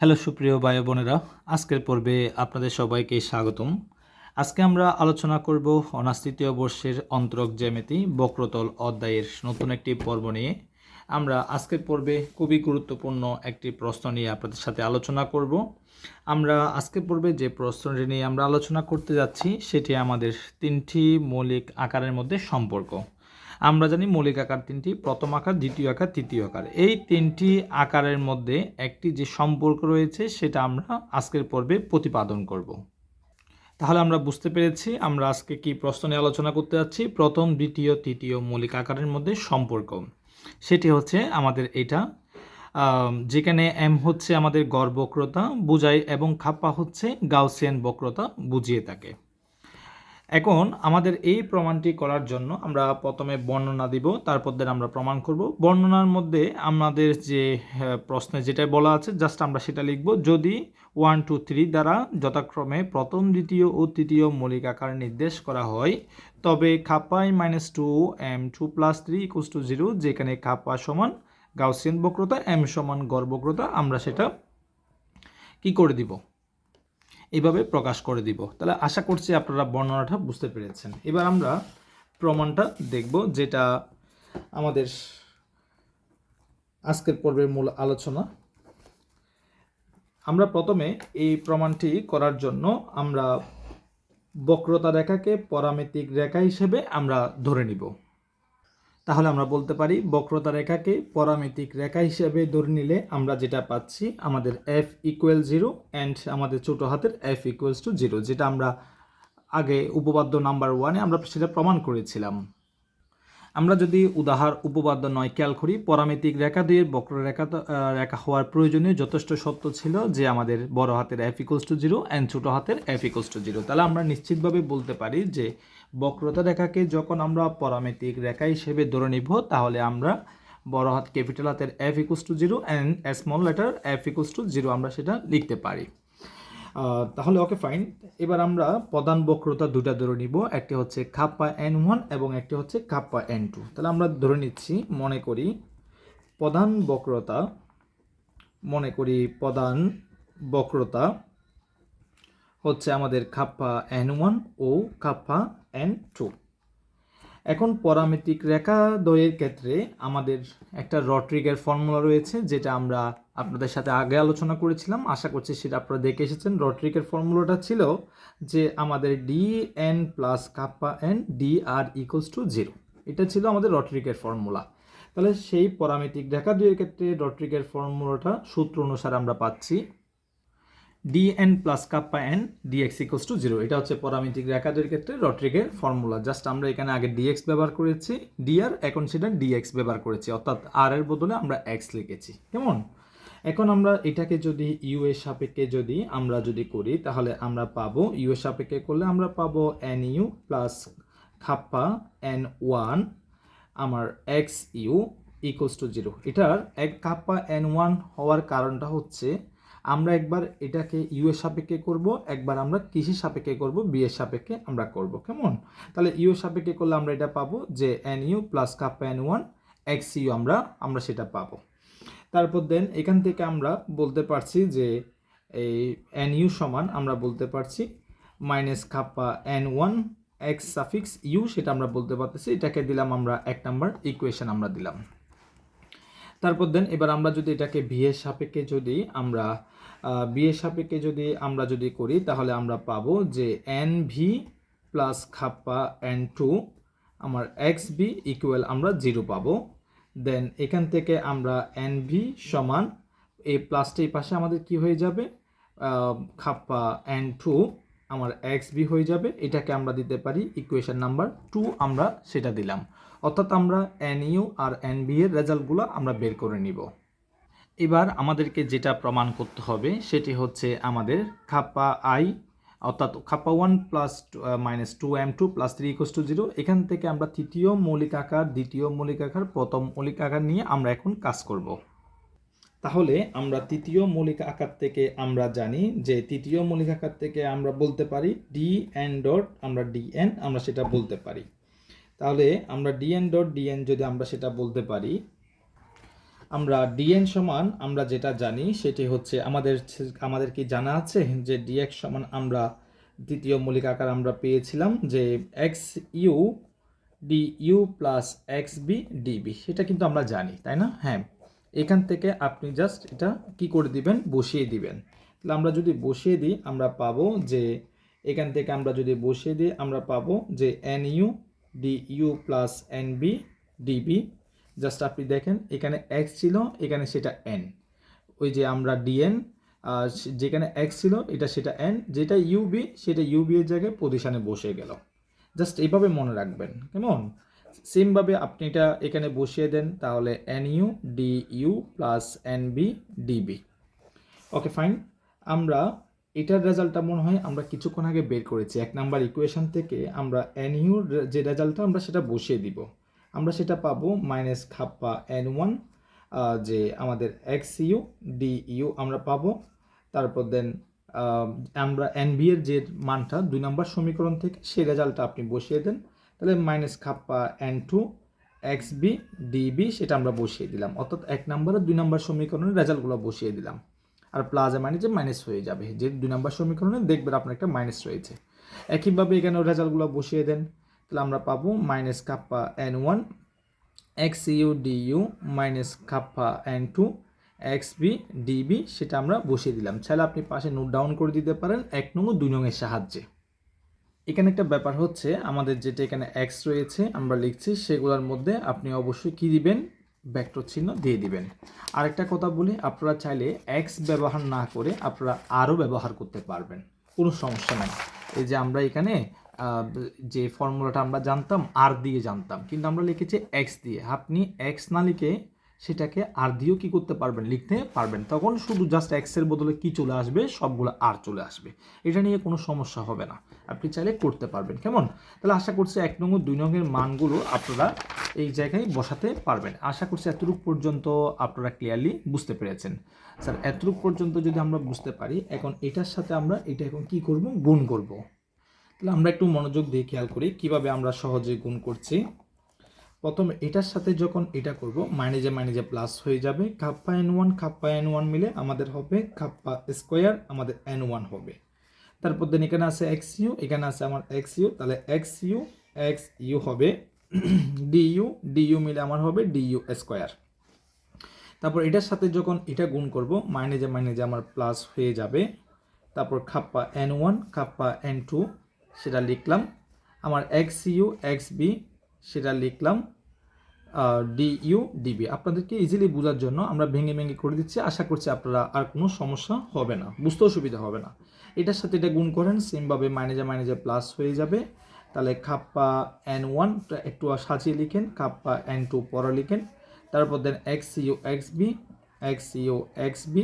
Hello সুপ্রিয় ভাই বোনেরা, আজকের পর্বে আপনাদের সবাইকে স্বাগতম। আজকে আমরা আলোচনা করব অনার্স তৃতীয় বর্ষের অন্তরক জ্যামিতি বক্রতল অধ্যায়ের নতুন একটি পর্ব নিয়ে। আমরা আজকের পর্বে খুবই গুরুত্বপূর্ণ একটি প্রশ্ন নিয়ে আপনাদের সাথে আলোচনা করব। আমরা আজকের পর্বে যে প্রশ্নটি নিয়ে আমরা আলোচনা করতে যাচ্ছি, সেটি আমাদের তিনটি মৌলিক আকারের মধ্যে সম্পর্ক। আমরা জানি মৌলিক আকার তিনটি, প্রথম আকার, দ্বিতীয় আকার, তৃতীয় আকার। এই তিনটি আকারের মধ্যে একটি যে সম্পর্ক রয়েছে, সেটা আমরা আজকের পর্বে প্রতিপাদন করব। তাহলে আমরা বুঝতে পেরেছি আমরা আজকে কি প্রশ্ন নিয়ে আলোচনা করতে যাচ্ছি। প্রথম, দ্বিতীয়, তৃতীয় মৌলিক আকারের মধ্যে সম্পর্ক। সেটি হচ্ছে আমাদের এটা যেখানে এম হচ্ছে আমাদের গড় বক্রতা বুঝায় এবং খাপ্পা হচ্ছে গাউসিয়ান বক্রতা বুঝিয়ে থাকে। এখন আমাদের এই প্রমাণটি করার জন্য আমরা প্রথমে বর্ণনা দিব তারপর দেন আমরা প্রমাণ করব। বর্ণনার মধ্যে আমাদের যে আহ, প্রশ্নে যেটা বলা আছে জাস্ট আমরা সেটা লিখব। যদি ওয়ান টু থ্রি দ্বারা যথাক্রমে প্রথম দ্বিতীয় ও তৃতীয় মৌলিক আকার নির্দেশ করা হয় তবে খাপাই minus two M two plus three equals to zero যেখানে খাপা সমান গাউসিয়ান বক্রতা এম সমান গড় বক্রতা আমরা সেটা কি করে দিব? এইভাবে প্রকাশ করে দিব। তাহলে আশা করছি আপনারা বর্ণনাটা বুঝতে পেরেছেন। এবার আমরা প্রমাণটা দেখব, যেটা আমাদের আজকের পর্বের মূল আলোচনা। আমরা প্রথমে এই প্রমাণটি করার জন্য আমরা বক্রতা রেখাকে পরামিতিক রেখা হিসেবে আমরা ধরে নিব। তাহলে আমরা বলতে পারি বক্রতা রেখাকে পরামিতিক রেখা হিসেবে ধরে নিলে আমরা যেটা পাচ্ছি, আমাদের এফ ইকুয়াল জিরো অ্যান্ড আমাদের ছোটো হাতের এফ ইকুয়ালস টু জিরো যেটা আমরা আগে উপপাদ্য নাম্বার ওয়ানে আমরা সেটা প্রমাণ করেছিলাম। আমরা যদি উদাহার উপপাদ্য নয় খেয়াল করি পরামিতিক রেখা দুইয়ের আহ, রেখা হওয়ার প্রয়োজনীয় যথেষ্ট সত্য ছিল যে আমাদের বড় হাতের F equals to zero and ছোট হাতের এফ ইকোস টু জিরো তাহলে আমরা নিশ্চিতভাবে বলতে পারি যে বক্রতা রেখাকে যখন আমরা পরামিতিক রেখা হিসেবে ধরে নিব তাহলে আমরা বড় হাত ক্যাপিটাল হাতের F equals to zero and small letter F equals to zero আমরা সেটা লিখতে পারি। তাহলে ওকে ফাইন এবার আমরা প্রধান বক্রতা দুটা ধরে নিব। একটি হচ্ছে খাপ্পা এন ওয়ান এবং একটি হচ্ছে খাপ্পা এন টু তাহলে আমরা ধরে নিচ্ছি, মনে করি প্রধান বক্রতা, মনে করি প্রধান বক্রতা হচ্ছে আমাদের খাপ্পা এন ওয়ান ও খাপ্পা এন টু এখন পরামিতিক রেখা দয়ের ক্ষেত্রে আমাদের একটা রট্রিকের ফর্মুলা রয়েছে, যেটা আমরা আপনাদের সাথে আগে আলোচনা করেছিলাম। আশা করছি সেটা আপনারা দেখে এসেছেন। রট্রিকের ফর্মুলাটা ছিল যে আমাদের D N plus kappa N D R equals to zero এটা ছিল আমাদের রট্রিকের ফর্মুলা। তাহলে সেই পরামিতিক রেখা দুইয়ের ক্ষেত্রে রট্রিকের ফর্মুলাটা সূত্র অনুসারে আমরা পাচ্ছি। D N plus kappa N D X equals to zero এটা হচ্ছে পরামিতিক রেখাদের ক্ষেত্রে রট্রিকের ফর্মুলা। জাস্ট আমরা এখানে আগে ডিএক্স ব্যবহার করেছি ডিআর এখন সেটা ডিএক্স ব্যবহার করেছি। অর্থাৎ আর এর বদলে আমরা এক্স লিখেছি। কেমন? এখন আমরা এটাকে যদি ইউ এর সাপেক্ষে যদি আমরা যদি করি, তাহলে আমরা পাবো ইউ এর সাপেক্ষে করলে আমরা পাবো N U plus kappa N one আমার X U equals to zero এটার এক কাপ্পা এন ওয়ান হওয়ার কারণটা হচ্ছে আমরা একবার এটাকে ইউ এর সাপেক্ষে করব, একবার আমরা কিসের সাপেক্ষে করব বি এর সাপেক্ষে আমরা করব, কেমন? তাহলে ইউ এর সাপেক্ষে করলে আমরা এটা পাবো যে N U plus kappa N one X U আমরা আমরা সেটা পাবো। তারপর দেন এখান থেকে আমরা বলতে পারছি যে এই এন ইউ সমান আমরা বলতে পারছি minus kappa N one X suffix U সেটা আমরা বলতে পারতেছি। এটাকে দিলাম আমরা এক নাম্বার ইকুয়েশন আমরা দিলাম। তারপর দেন এবার আমরা যদি এটাকে বিয়ের সাপেক্ষে যদি আমরা বিয়ের সাপেক্ষে যদি আমরা যদি করি, তাহলে আমরা পাবো যে N V plus kappa N two আমার এক্স বি ইকুয়াল আমরা জিরো পাবো। দেন এখান থেকে আমরা এন ভি সমান এই প্লাসটা এই পাশে আমাদের কি হয়ে যাবে? খাপ্পা এন টু আমার এক্স বি হয়ে যাবে। এটাকে আমরা দিতে পারি ইকুয়েশন নাম্বার টু আমরা সেটা দিলাম। অর্থাৎ আমরা এন ইউ আর এন বি এর রেজাল্টগুলো আমরা বের করে নিব। এবার আমাদেরকে যেটা প্রমাণ করতে হবে, সেটি হচ্ছে আমাদের খাপ্পা আই অর্থাৎ kappa one plus minus two M two plus three equals to zero এখান থেকে আমরা তৃতীয় মৌলিক আকার, দ্বিতীয় মৌলিক আকার, প্রথম মৌলিক আকার নিয়ে আমরা এখন কাজ করব। তাহলে আমরা তৃতীয় মৌলিক আকার থেকে আমরা জানি যে তৃতীয় মৌলিক আকার থেকে আমরা বলতে পারি ডি এন ডট আমরা ডি এন আমরা সেটা বলতে পারি। তাহলে আমরা ডিএন ডট ডিএন যদি আমরা সেটা বলতে পারি, আমরা ডিএন সমান আমরা যেটা জানি সেটি হচ্ছে আমাদের আমাদের কি জানা আছে যে ডিএক্স সমান আমরা দ্বিতীয় মৌলিক আকার আমরা পেয়েছিলাম যে X U D U plus X B D B সেটা কিন্তু আমরা জানি, তাই না? হ্যাঁ এখান থেকে আপনি জাস্ট এটা কি করে দিবেন? বসিয়ে দিবেন। তাহলে আমরা যদি বসিয়ে দিই, আমরা পাবো যে এখান থেকে আমরা যদি বসিয়ে দিই, আমরা পাবো যে N U D U plus N B D B just আপনি দেখেন, এখানে এক্স ছিল, এখানে সেটা এন ওই যে আমরা ডিএন যেখানে এক্স ছিল, এটা সেটা এন যেটা ইউবি সেটা ইউবি এর জায়গায় পজিশনে বসে গেল। জাস্ট এইভাবে মনে রাখবেন, কেমন? সেমভাবে আপনি এটা এখানে বসিয়ে দেন, তাহলে N U D U plus N B D B okay fine আমরা এটার রেজাল্টটা মনে হয় আমরা কিছুক্ষণ আগে বের করেছি। এক নাম্বার ইকুয়েশন থেকে আমরা ইউর যে রেজাল্টটা, আমরা সেটা বসিয়ে দিব। আমরা সেটা পাবো মাইনাস খাপ্পা এন ওয়ান যে আমাদের এক্স ইউ ডি ইউ আমরা পাবো। তারপর দেন আমরা এন বি এর যে মানটা, দুই নম্বর সমীকরণ থেকে সেই রেজাল্টটা আপনি বসিয়ে দেন। তাহলে minus kappa N two X B D B সেটা আমরা বসিয়ে দিলাম। অর্থাৎ এক নম্বর আর দুই নম্বর সমীকরণের রেজাল্টগুলো বসিয়ে দিলাম। আর প্লাজে মানে যে মাইনাস হয়ে যাবে। যে দুই নম্বর সমীকরণে দেখবেন আপনার একটা মাইনাস রয়েছে। একইভাবে এখানে রেজাল্টগুলো বসিয়ে দেন। তাহলে আমরা পাবো minus kappa N one X U D U minus kappa N two X B D B সেটা আমরা বসিয়ে দিলাম। চাইলে আপনি পাশে নোট ডাউন করে দিতে পারেন। এক নং ও দুই নংয়ের সাহায্যে। এখানে একটা ব্যাপার হচ্ছে, আমাদের যেটা এখানে এক্স রয়েছে, আমরা লিখছি, সেগুলোর মধ্যে আপনি অবশ্যই কী দিবেন? ভেক্টর চিহ্ন দিয়ে দিবেন। আরেকটা কথা বলি, আপনারা চাইলে এক্স ব্যবহার না করে আপনারা আরও ব্যবহার করতে পারবেন। কোনো সমস্যা নাই। এই যে আমরা এখানে যে ফর্মুলাটা আমরা জানতাম আর দিয়ে জানতাম। কিন্তু আমরা লিখেছি এক্স দিয়ে। আপনি এক্স না লিখে সেটাকে আর দিয়েও কী করতে পারবেন? লিখতে পারবেন। তখন শুধু জাস্ট এক্সের বদলে কি চলে আসবে? সবগুলো আর চলে আসবে। এটা নিয়ে কোনো সমস্যা হবে না। আপনি চাইলে করতে পারবেন। কেমন? তাহলে আশা করছি এক নং ও দুই নংয়ের মানগুলো আপনারা এই জায়গায় বসাতে পারবেন। আশা করছি এতটুক পর্যন্ত আপনারা ক্লিয়ারলি বুঝতে পেরেছেন। স্যার, এতটুক পর্যন্ত যদি আমরা বুঝতে পারি, এখন এটার সাথে আমরা এটা এখন কি করব? গুণ করব। তাহলে আমরা একটু মনোযোগ দিয়ে খেয়াল করি কীভাবে আমরা সহজে গুণ করছি। প্রথমে এটার সাথে যখন এটা করব মাইনেজে মাইনেজে প্লাস হয়ে যাবে। Kappa N one kappa N one মিলে আমাদের হবে কাপ্পা স্কোয়ার আমাদের এন ওয়ান হবে। তারপর দেন এখানে আছে এক্স ইউ এখানে আছে আমার এক্স ইউ তাহলে এক্স ইউ এক্স ইউ হবে ডি ইউ ডি ইউ মিলে আমার হবে ডি ইউ স্কোয়ার তারপর এটার সাথে যখন এটা গুণ করব মাইনেজে মাইনেজে আমার প্লাস হয়ে যাবে। তারপর kappa N one kappa N two সেটা লিখলাম। আমার এক্স ইউ এক্স বি সেটা লিখলাম। ডি ইউ ডিবি আপনাদেরকে ইজিলি বোঝার জন্য আমরা ভেঙে ভেঙে করে দিচ্ছি। আশা করছি আপনারা আর কোনো সমস্যা হবে না, বুঝতেও সুবিধা হবে না। এটার সাথে এটা গুণ করেন সেমভাবে মাইনেজে মাইনেজে প্লাস হয়ে যাবে। তাহলে খাপ্পা এন ওয়ান একটু সাজিয়ে লিখেন খাপ্পা এন টু পরা লিখেন। তারপর then x u x b x u x b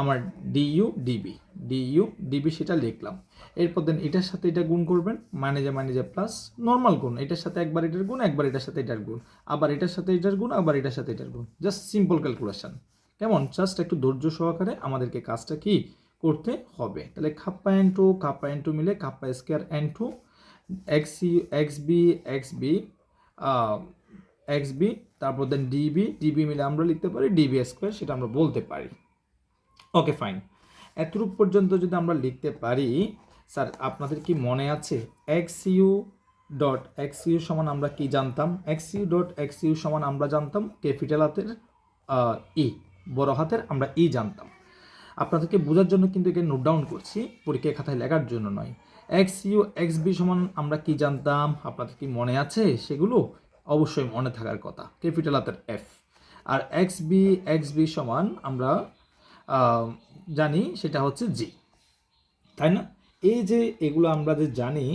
আমার ডিইউ ডিবি ডিইউ ডিবি সেটা লিখলাম। এরপর দেন এটার সাথে এটা গুণ করবেন মাইনেজে মাইনেজে প্লাস নর্মাল গুণ। এটার সাথে একবার এটার গুণ, একবার এটার সাথে এটার গুণ। আবার এটার সাথে এটার গুণ, আবার এটার সাথে এটার গুণ। জাস্ট সিম্পল ক্যালকুলেশন কেমন? জাস্ট একটু ধৈর্য সহকারে আমাদেরকে কাজটা কি করতে হবে? তাহলে kappa N two kappa N two মিলে kappa square N two X C X B X B X B তারপর দেন ডিবি ডিবি মিলে আমরা লিখতে পারি ডিবি স্কোয়ার সেটা আমরা বলতে পারি। ওকে ফাইন এতটুক পর্যন্ত যদি আমরা লিখতে পারি, স্যার, আপনাদের কি মনে আছে? X U dot X U সমান আমরা কি জানতাম? X U dot X U সমান আমরা জানতাম ক্যাপিটাল হাতের ই বড় হাতের আমরা ই জানতাম। আপনাদেরকে বোঝার জন্য কিন্তু একে নোট ডাউন করছি, পরীক্ষায় খাতায় লেখার জন্য নয়। এক্স ইউ এক্স বি সমান আমরা কি জানতাম? আপনাদের কি মনে আছে? সেগুলো অবশ্যই মনে থাকার কথা ক্যাপিটাল হাতের এফ আর এক্স বি এক্স বি সমান আমরা জানি সেটা হচ্ছে জি। তাই না? এই যে এগুলো আমরা যে জানি,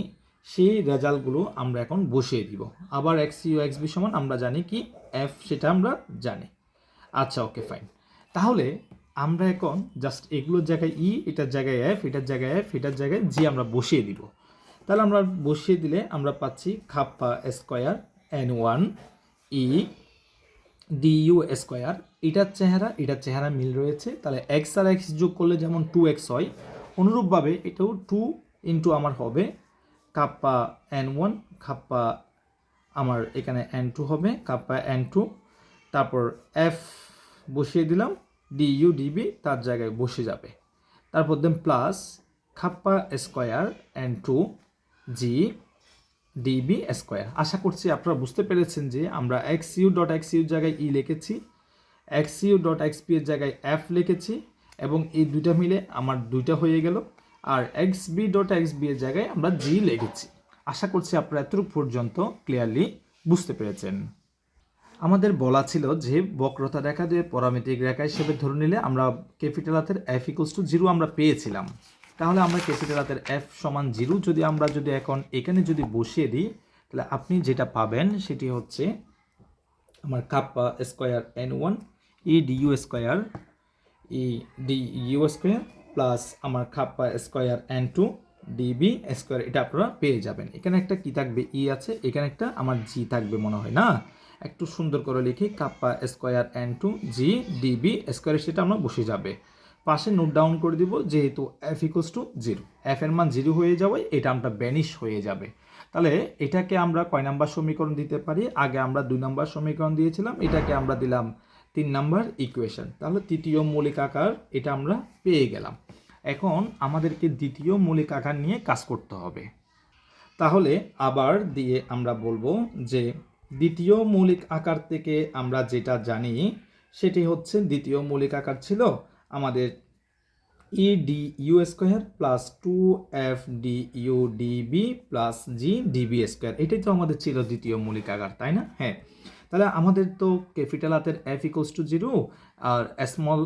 সেই রেজাল্টগুলো আমরা এখন বসিয়ে দিব। আবার এক্স ইউ এক্স বি সমান আমরা জানি কি? এফ সেটা আমরা জানি। আচ্ছা ওকে ফাইন তাহলে আমরা এখন জাস্ট এগুলোর জায়গায় ই এটার জায়গায় এফ এটার জায়গায় এফ এটার জায়গায় জি আমরা বসিয়ে দিব। তাহলে আমরা বসিয়ে দিলে আমরা পাচ্ছি kappa square N one E D U square এটার চেহারা এটার চেহারা মিল রয়েছে। তাহলে এক্স আর এক্স যোগ করলে যেমন টু এক্স হয়, অনুরূপভাবে এটাও টু ইন্টু আমার হবে কাপ্পা এন ওয়ান কাপ্পা আমার এখানে এন টু হবে কাপ্পা এন টু তারপর এফ বসিয়ে দিলাম ডি ইউ ডিবি তার জায়গায় বসে যাবে। তারপর then plus kappa square and two G D B square আশা করছি আপনারা বুঝতে পেরেছেন যে আমরা এক্স ইউ ডট এক্স ইউর জায়গায় ই লিখেছি X U dot X P এর জায়গায় এফ লিখেছি এবং এই দুইটা মিলে আমার দুইটা হয়ে গেল আর X B dot X B এর জায়গায় আমরা জি লিখেছি। আশা করছি আপনারা এতটুকু পর্যন্ত ক্লিয়ারলি বুঝতে পেরেছেন। আমাদের বলা ছিল যে বক্রতা রেখা দিয়ে পরামিতিক রেখা হিসেবে ধরে নিলে আমরা ক্যাপিটাল হাতের এফ ইকুয়ালস টু জিরো আমরা পেয়েছিলাম। তাহলে আমরা ক্যাপিটাল হাতের এফ সমান জিরো। যদি আমরা যদি এখন এখানে যদি বসিয়ে দিই, তাহলে আপনি যেটা পাবেন সেটি হচ্ছে আমার kappa square N one E D U square E D U square plus আমার kappa square N two D B square এটা আপনারা পেয়ে যাবেন। এখানে একটা কি থাকবে? ই আছে। এখানে একটা আমার জি থাকবে মনে হয়, না? একটু সুন্দর করে লিখি kappa square N two G D B square সেটা আমরা বসে যাবে। পাশে নোট ডাউন করে দিব, যেহেতু F equals to zero F এর মান জিরো হয়ে যাওয়ায় এটা আমরা ব্যানিশ হয়ে যাবে। তাহলে এটাকে আমরা কয় নাম্বার সমীকরণ দিতে পারি? আগে আমরা দুই নাম্বার সমীকরণ দিয়েছিলাম, এটাকে আমরা দিলাম তিন নাম্বার ইকুয়েশন তাহলে তৃতীয় মৌলিক আকার, এটা আমরা পেয়ে গেলাম। এখন আমাদেরকে দ্বিতীয় মৌলিক আকার নিয়ে কাজ করতে হবে। তাহলে আবার দিয়ে আমরা বলব যে দ্বিতীয় মৌলিক আকার থেকে আমরা যেটা জানি, সেটি হচ্ছে দ্বিতীয় মৌলিক আকার ছিল আমাদের E D U square plus two F D U D B plus G D B square এটাই তো আমাদের ছিল দ্বিতীয় মৌলিক আকার, তাই না? হ্যাঁ। তাহলে আমাদের তো ক্যাপিটাল হাতের F equals two zero R small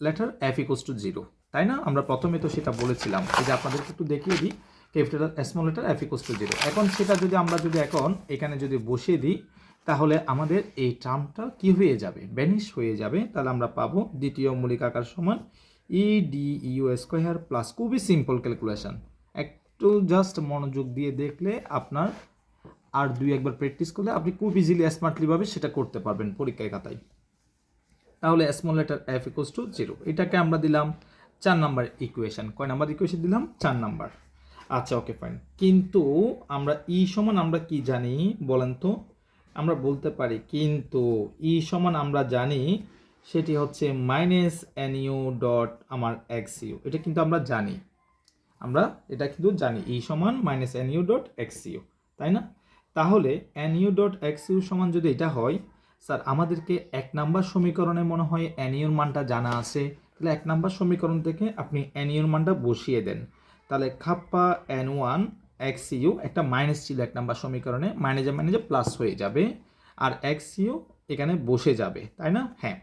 letter F equals to zero তাই না? আমরা প্রথমে তো সেটা বলেছিলাম। এই যে আপনাদেরকে একটু দেখিয়ে দিই capital small letter F equals to zero এখন সেটা যদি আমরা যদি এখন এখানে যদি বসিয়ে দিই তাহলে আমাদের এই টার্মটা কি হয়ে যাবে? ব্যানিশ হয়ে যাবে। তাহলে আমরা পাবো দ্বিতীয় মৌলিক আকার সমান E D U square plus খুবই সিম্পল ক্যালকুলেশন একটু জাস্ট মনোযোগ দিয়ে দেখলে আপনার আর দুই একবার প্র্যাকটিস করলে আপনি খুব ইজিলি স্মার্টলিভাবে সেটা করতে পারবেন পরীক্ষায় খাতায়। তাহলে small letter F equals to zero এটাকে আমরা দিলাম চার নাম্বার ইকুয়েশন কয় নাম্বার ইকুয়েশন দিলাম? চার নাম্বার। আচ্ছা ওকে ফাইন কিন্তু আমরা ই সমান আমরা কি জানি বলেন তো? আমরা বলতে পারি, কিন্তু ই সমান আমরা জানি সেটি হচ্ছে মাইনাস এন ইউ ডট আমার এক্স ইউ এটা কিন্তু আমরা জানি। আমরা এটা কিন্তু জানি ই সমান minus N U dot X U তাই না? তাহলে N U dot X U সমান যদি এটা হয়, স্যার, আমাদেরকে এক নাম্বার সমীকরণে মনে হয় এন ইউর মানটা জানা আছে। তাহলে এক নাম্বার সমীকরণ থেকে আপনি এন ইউর মানটা বসিয়ে দেন। তাহলে kappa N one X U একটা মাইনাস ছিল এক নাম্বার সমীকরণে মাইনাজে মাইনাজে প্লাস হয়ে যাবে, আর এক্স ইউ এখানে বসে যাবে, তাই না? হ্যাঁ।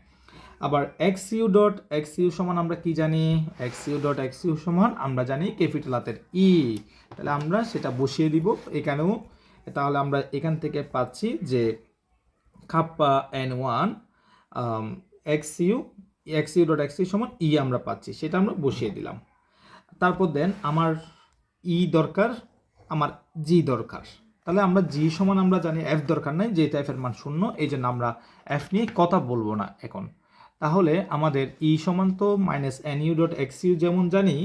আবার X U dot X U সমান আমরা কি জানি? X U dot X U সমান আমরা জানি ক্যাপিটাল হাতের ই তাহলে আমরা সেটা বসিয়ে দিব এখানেও। তাহলে আমরা এখান থেকে পাচ্ছি যে kappa N one X U X U dot X U সমান ই আমরা পাচ্ছি, সেটা আমরা বসিয়ে দিলাম। তারপর দেন আমার ই দরকার আমার জি দরকার। তাহলে আমরা জি সমান আমরা জানি এফ দরকার নাই যেহেতু এফ এর মান শূন্য, এই জন্য আমরা এফ নিয়ে কথা বলব না এখন। তাহলে আমাদের ই সমান তো minus N U dot X U যেমন জানি,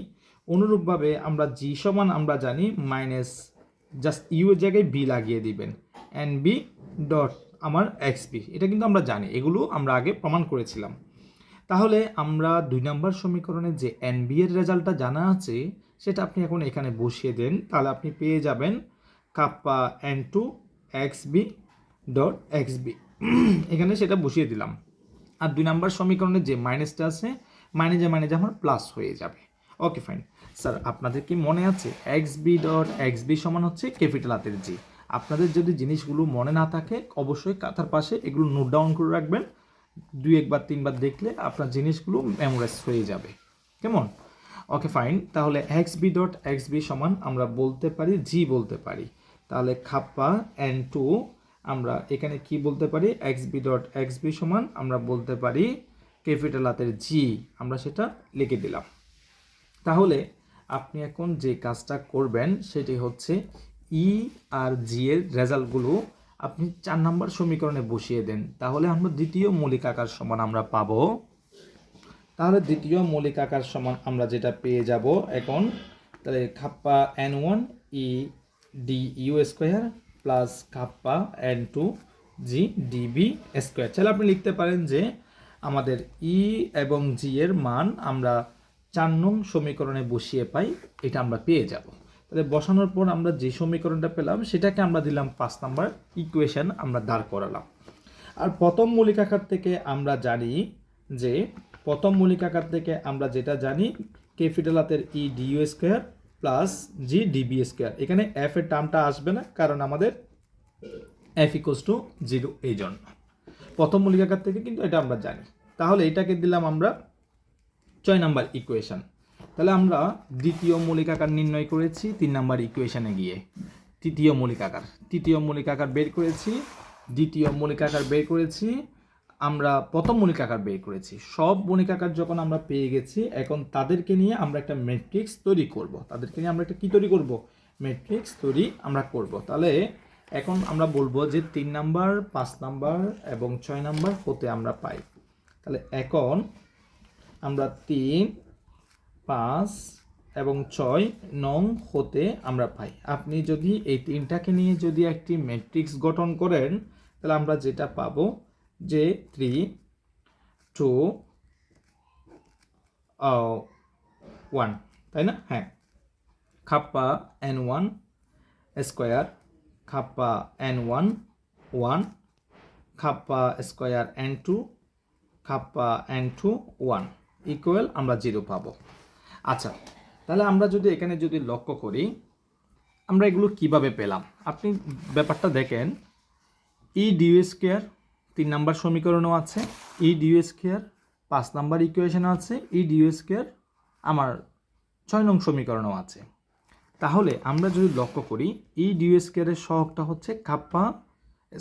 অনুরূপভাবে আমরা জি সমান আমরা জানি মাইনাস জাস্ট ইউ এর জায়গায় বি লাগিয়ে দিবেন। এন বি ডট আমার এক্স বি এটা কিন্তু আমরা জানি, এগুলো আমরা আগে প্রমাণ করেছিলাম। তাহলে আমরা দুই নম্বর সমীকরণে যে এন বি এর রেজাল্টটা জানা আছে, সেটা আপনি এখন এখানে বসিয়ে দেন, তাহলে আপনি পেয়ে যাবেন kappa N two X B dot X B এখানে সেটা বসিয়ে দিলাম। আর দুই নাম্বার সমীকরণে যে মাইনাসটা আছে, মাইনাসে মাইনাসে আমার প্লাস হয়ে যাবে। ওকে ফাইন স্যার আপনাদের কি মনে আছে? X B dot X B সমান হচ্ছে ক্যাপিটাল হাতের জি আপনাদের যদি জিনিসগুলো মনে না থাকে, অবশ্যই কাতার পাশে এগুলো নোট ডাউন করে রাখবেন। দুই একবার, তিনবার দেখলে আপনার জিনিসগুলো মেমোরাইজ হয়ে যাবে। কেমন? ওকে ফাইন তাহলে X B dot X B সমান আমরা বলতে পারি জি বলতে পারি। তাহলে খাপ্পা এন টু আমরা এখানে কি বলতে পারি? X B dot X B সমান আমরা বলতে পারি ক্যাপিটাল হাতের জি আমরা সেটা লিখে দিলাম। তাহলে আপনি এখন যে কাজটা করবেন, সেটি হচ্ছে ই আর জি এর রেজাল্টগুলো আপনি চার নম্বর সমীকরণে বসিয়ে দেন, তাহলে আমরা দ্বিতীয় মৌলিক আকার সমান আমরা পাবো। তাহলে দ্বিতীয় মৌলিক আকার সমান আমরা যেটা পেয়ে যাব এখন, তাহলে kappa N one E D U square plus kappa N two G D B square তাহলে আপনি লিখতে পারেন যে আমাদের ই এবং জি এর মান আমরা চার নং সমীকরণে বসিয়ে পাই, এটা আমরা পেয়ে যাব। তাহলে বসানোর পর আমরা যে সমীকরণটা পেলাম, সেটাকে আমরা দিলাম পাঁচ নাম্বার ইকুয়েশন আমরা দাঁড় করালাম। আর প্রথম মৌলিকাকার থেকে আমরা জানি যে, প্রথম মৌলিকাকার থেকে আমরা যেটা জানি ক্যাপিটাল হাতের E D U square plus G D B square এখানে এফ এর টার্মটা আসবে না, কারণ আমাদের এফ ইকোস টু জিরো এই জন্য। প্রথম মৌলিকাকার থেকে কিন্তু এটা আমরা জানি। তাহলে এটাকে দিলাম আমরা ছয় নাম্বার ইকুয়েশন তাহলে আমরা দ্বিতীয় মৌলিকাকার নির্ণয় করেছি তিন নাম্বার ইকুয়েশানে গিয়ে। তৃতীয় মৌলিকাকার তৃতীয় মৌলিকাকার বের করেছি। দ্বিতীয় মৌলিকাকার বের করেছি। আমরা প্রথম মৌলিক আকার বের করেছি। সব মৌলিকাকার যখন আমরা পেয়ে গেছি, এখন তাদেরকে নিয়ে আমরা একটা ম্যাট্রিক্স তৈরি করব। তাদেরকে নিয়ে আমরা একটা কী তৈরি করব? ম্যাট্রিক্স তৈরি আমরা করব। তাহলে এখন আমরা বলব যে তিন নাম্বার, পাঁচ নাম্বার এবং ছয় নাম্বার হতে আমরা পাই। তাহলে এখন আমরা তিন পাঁচ এবং ছয় নং হতে আমরা পাই। আপনি যদি এই তিনটাকে নিয়ে যদি একটি ম্যাট্রিক্স গঠন করেন, তাহলে আমরা যেটা পাব যে থ্রি, টু ওয়ান, তাই না? হ্যাঁ। Kappa N one square, kappa N one one, kappa square N two, kappa N two one. Equal আমরা জিরো পাবো। আচ্ছা তাহলে আমরা যদি এখানে যদি লক্ষ্য করি, আমরা এগুলো কীভাবে পেলাম? আপনি ব্যাপারটা দেখেন ই ডিউ স্কোয়ার তিন নাম্বার সমীকরণও আছে ই ডিউ স্কোয়ার পাঁচ নাম্বার ইকুয়েশনও আছে ই ডিউ স্কোয়ার আমার ছয় নং সমীকরণও আছে। তাহলে আমরা যদি লক্ষ্য করি ই ডিউ স্কোয়ারের সহগটা হচ্ছে কাপ্পা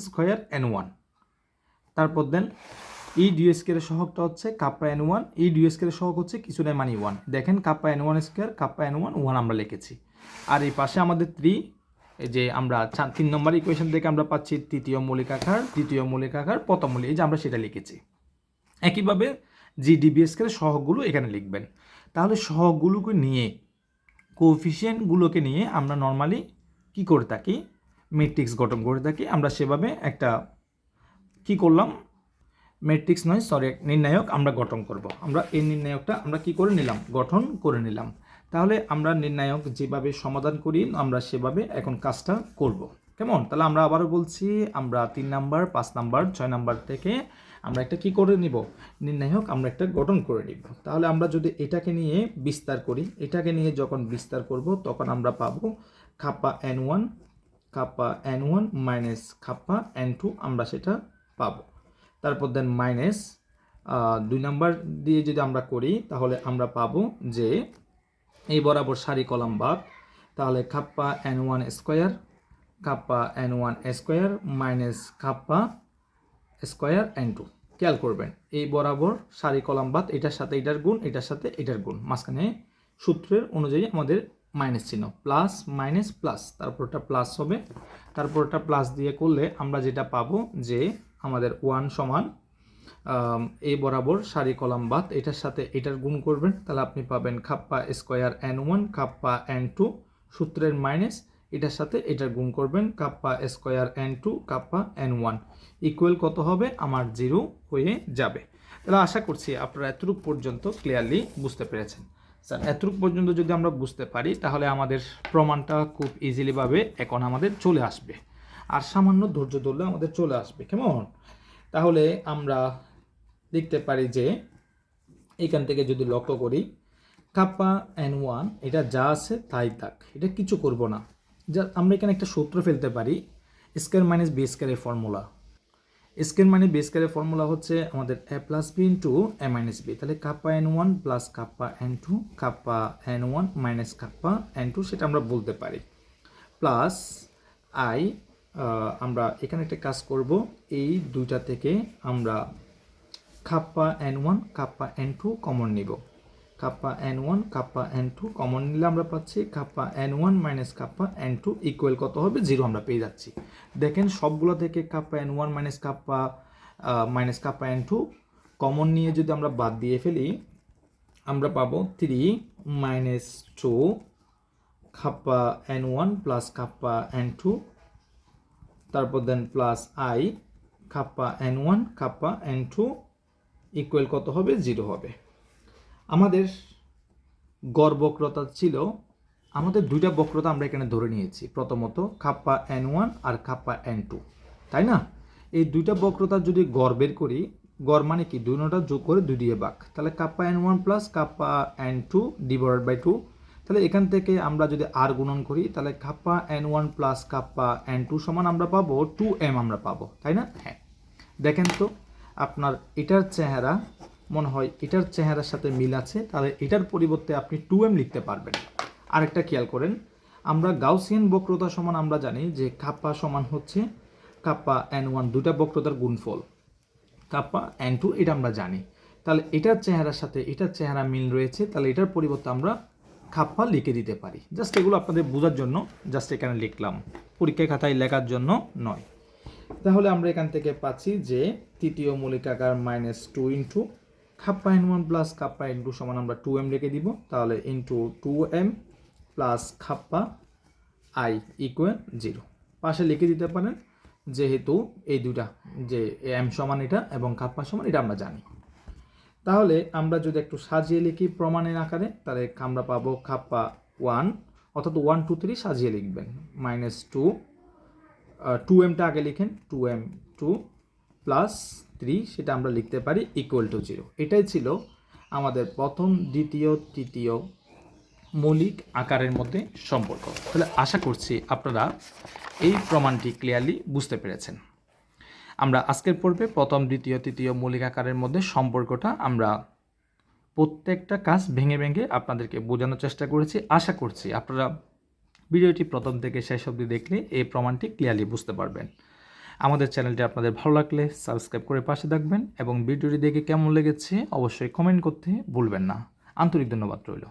স্কোয়ার এন ওয়ান তারপর দেন ই ডিউএসকের সহগটা হচ্ছে কাপ্পা এন ওয়ান ই ডিউএসকের সহগ হচ্ছে কিছু নাই মানি ওয়ান দেখেন kappa N one square kappa N one one আমরা লিখেছি। আর এই পাশে আমাদের থ্রি যে আমরা তিন নম্বর ইকুয়েশন থেকে আমরা পাচ্ছি তৃতীয় মৌলিকাকার দ্বিতীয় মৌলিকাকার প্রথম মৌলিক, এই যে আমরা সেটা লিখেছি। একইভাবে জি ডিবিএসকের সহগগুলো এখানে লিখবেন। তাহলে সহগগুলোকে নিয়ে কোফিসিয়েন্টগুলোকে নিয়ে আমরা নর্মালি কি করে থাকি? ম্যাট্রিক্স গঠন করে থাকি। আমরা সেভাবে একটা কি করলাম? ম্যাট্রিক্স নয় সরি নির্ণায়ক আমরা গঠন করব। আমরা এই নির্ণায়কটা আমরা কি করে নিলাম? গঠন করে নিলাম। তাহলে আমরা নির্ণায়ক যেভাবে সমাধান করি, আমরা সেভাবে এখন কাজটা করব। কেমন? তাহলে আমরা আবারও বলছি, আমরা তিন নাম্বার, পাঁচ নাম্বার, ছয় নাম্বার থেকে আমরা একটা কি করে নিব? নির্ণায়ক আমরা একটা গঠন করে নিব। তাহলে আমরা যদি এটাকে নিয়ে বিস্তার করি, এটাকে নিয়ে যখন বিস্তার করব, তখন আমরা পাবো kappa N one kappa N one minus kappa N two আমরা সেটা পাবো। তারপর দেন মাইনাস দুই নাম্বার দিয়ে যদি আমরা করি, তাহলে আমরা পাবো যে এই বরাবর সারি কলাম বাদ, তাহলে kappa N one square kappa N one square minus kappa square N two খেয়াল করবেন, এই বরাবর সারি কলাম বাদ, এটার সাথে এটার গুণ, এটার সাথে এটার গুণ। মাঝখানে সূত্রের অনুযায়ী আমাদের মাইনাস চিহ্ন প্লাস মাইনাস প্লাস তারপরটা প্লাস হবে। তারপরটা প্লাস দিয়ে করলে আমরা যেটা পাবো যে আমাদের ওয়ান সমান এই বরাবর সারি কলাম বাদ, এটার সাথে এটার গুণ করবেন, তাহলে আপনি পাবেন kappa square N one kappa N two সূত্রের মাইনাস এটার সাথে এটার গুণ করবেন kappa square N two kappa N one equal কত হবে? আমার জিরো হয়ে যাবে। তাহলে আশা করছি আপনারা এতটুক পর্যন্ত ক্লিয়ারলি বুঝতে পেরেছেন। স্যার, এতটুক পর্যন্ত যদি আমরা বুঝতে পারি, তাহলে আমাদের প্রমাণটা খুব ইজিলিভাবে এখন আমাদের চলে আসবে। আর সামান্য ধৈর্য ধরলে আমাদের চলে আসবে, কেমন? তাহলে আমরা দেখতে পারি যে এখান থেকে যদি লক্ষ্য করি কাপ্পা এন ওয়ান এটা যা আছে তাই থাক, এটা কিছু করব না। যা, আমরা এখানে একটা সূত্র ফেলতে পারি স্কোয়ার মাইনাস বি স্কোয়ারের ফর্মুলা স্কোয়ার মানে বি স্কোয়ারের ফর্মুলা হচ্ছে আমাদের A plus B into A minus B তাহলে kappa N one plus kappa N two kappa N one minus kappa N two সেটা আমরা বলতে পারি। প্লাস আই আমরা এখানে একটা কাজ করব এই দুইটা থেকে আমরা kappa N one kappa N two common নিব kappa N one kappa N two common নিলে আমরা পাচ্ছি kappa N one minus kappa N two equal কত হবে জিরো আমরা পেয়ে যাচ্ছি দেখেন সবগুলো থেকে kappa N one minus kappa minus kappa N two common নিয়ে যদি আমরা বাদ দিয়ে ফেলি আমরা পাবো three minus two kappa N one plus kappa N two তারপর then plus I kappa N one kappa N two equal কত হবে? জিরো হবে। আমাদের গড় বক্রতা ছিল, আমাদের দুইটা বক্রতা আমরা এখানে ধরে নিয়েছি। প্রথমত খাপ্পা এন ওয়ান আর খাপ্পা এন টু তাই না? এই দুইটা বক্রতা যদি গড় বের করি, গড় মানে কি? দুইটা যোগ করে দুই দিয়ে বাক তাহলে kappa N one plus kappa N two divide by two তাহলে এখান থেকে আমরা যদি আর গুণন করি তাহলে kappa N one plus kappa N two সমান আমরা পাবো টু এম আমরা পাবো তাই না? হ্যাঁ। দেখেন তো আপনার এটার চেহারা মনে হয় এটার চেহারার সাথে মিল আছে তাহলে এটার পরিবর্তে আপনি টু এম লিখতে পারবেন। আরেকটা খেয়াল করেন আমরা গাউসিয়ান বক্রতা সমান আমরা জানি যে কাপ্পা সমান হচ্ছে কাপ্পা এন ওয়ান দুটা বক্রতার গুণফল। কাপ্পা এন টু এটা আমরা জানি। তাহলে এটার চেহারার সাথে এটার চেহারা মিল রয়েছে তাহলে এটার পরিবর্তে আমরা খাপ্পা লিখে দিতে পারি। জাস্ট এগুলো আপনাদের বোঝার জন্য জাস্ট এখানে লিখলাম। পরীক্ষা খাতায় লেখার জন্য নয়। তাহলে আমরা এখান থেকে পাচ্ছি যে তৃতীয় মৌলিকাকার minus two into kappa N one plus kappa N two সমান আমরা টু এম লিখে দিব। তাহলে into two M plus kappa I equal zero পাশে লিখে দিতে পারেন, যেহেতু এই দুটা যে এম সমান এটা এবং খাপ্পা সমান, এটা আমরা জানি। তাহলে আমরা যদি একটু সাজিয়ে লিখি প্রমাণের আকারে, তাহলে আমরা পাবো খাপ্পা ওয়ান, অর্থাৎ ওয়ান, টু, থ্রি সাজিয়ে লিখবেন। মাইনাস টু টু এমটা আগে লিখেন, two M two plus three, সেটা আমরা লিখতে পারি ইকুয়াল টু জিরো এটাই ছিল আমাদের প্রথম, দ্বিতীয়, তৃতীয় মৌলিক আকারের মধ্যে সম্পর্ক। তাহলে আশা করছি আপনারা এই প্রমাণটি ক্লিয়ারলি বুঝতে পেরেছেন। আমরা আজকের পর্বে প্রথম, দ্বিতীয়, তৃতীয় মৌলিক আকারের মধ্যে সম্পর্কটা আমরা প্রত্যেকটা কাজ ভেঙে ভেঙে আপনাদেরকে বোঝানোর চেষ্টা করেছি, আশা করছি আপনারা ভিডিওটি প্রথম থেকে শেষ অবধি দেখলে এই প্রমাণটি ক্লিয়ারলি বুঝতে পারবেন। আমাদের চ্যানেলটি আপনাদের ভালো লাগলে সাবস্ক্রাইব করে পাশে থাকবেন এবং ভিডিওটি দেখে কেমন লেগেছে অবশ্যই কমেন্ট করতে ভুলবেন না। আন্তরিক ধন্যবাদ রইল।